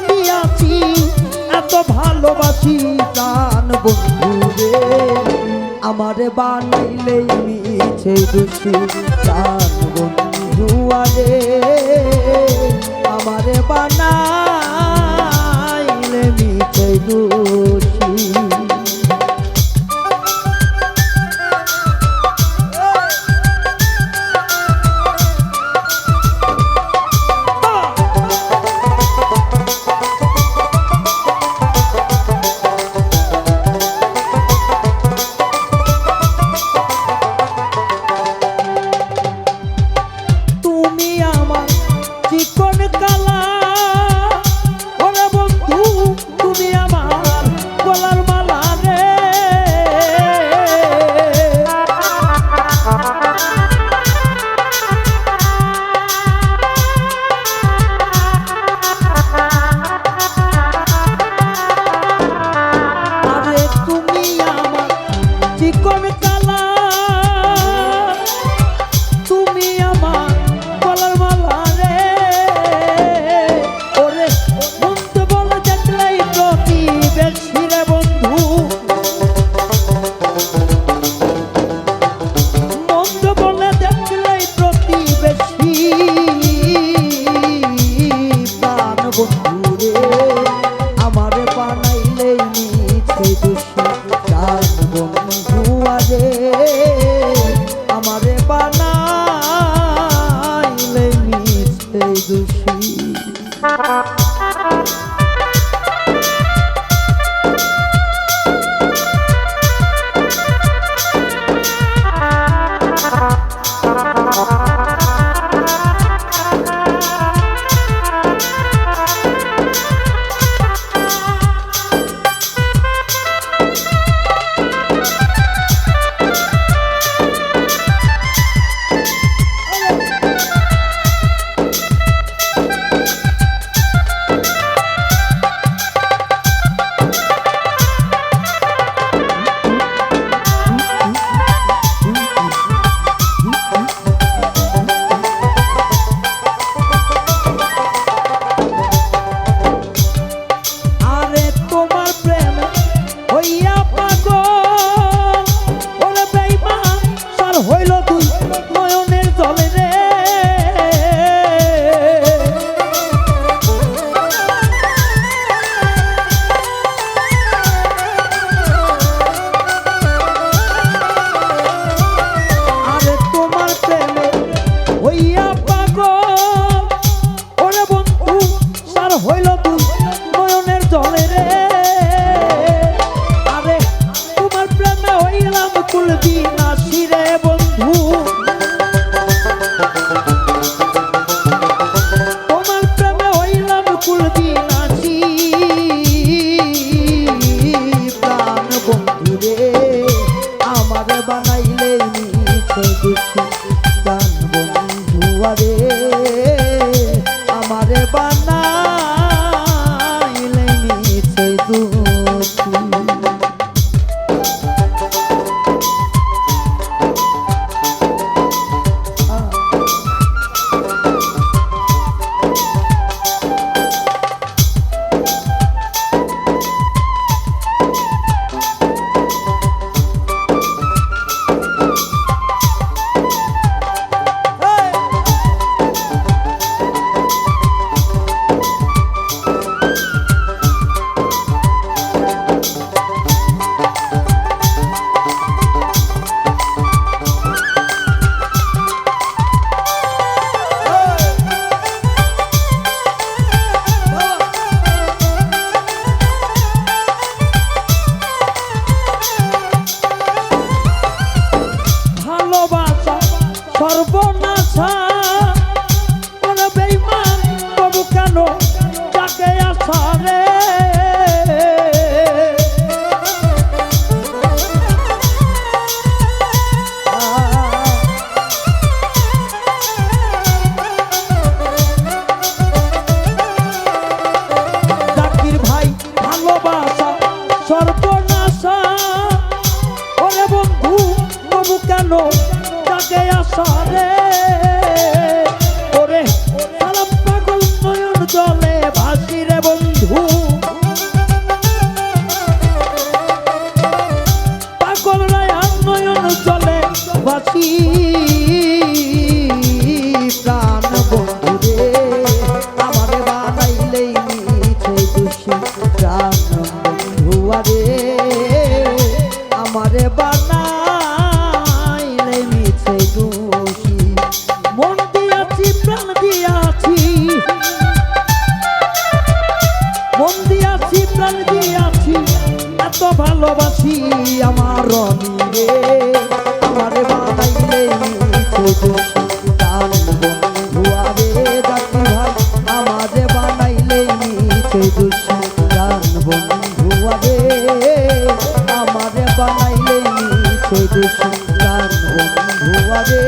দিয়াছি এত ভালোবাসি রে আমারে বানাইলেই মিছে দুষি প্রাণ বন্ধু আরে আমারে বানাইলে মিছে দুষি প্রাণ বন্ধু রে আমারে বানাইলেই নিছে দোষী প্রাণ বন্ধু আরে আমারে বানাইলে মিছে দোষী। সর্বনাশা। ওরে বেঈমান তবু কেন তাকে আশা রে সর্বনাশা। ওরে বন্ধু তবু কেন লাগে আসরে ওরে সালাম পাগল নয়ন জলে ভাসি রে বন্ধু। আমার রনি রে আমারে বানাইলে গান বন্ধু, আরে জাতি ভাই, আমারে বানাইলে নিচে দোষী গান বন্ধু, আরে আমারে বানাইলে নিচে দোষী গান বন্ধু, আরে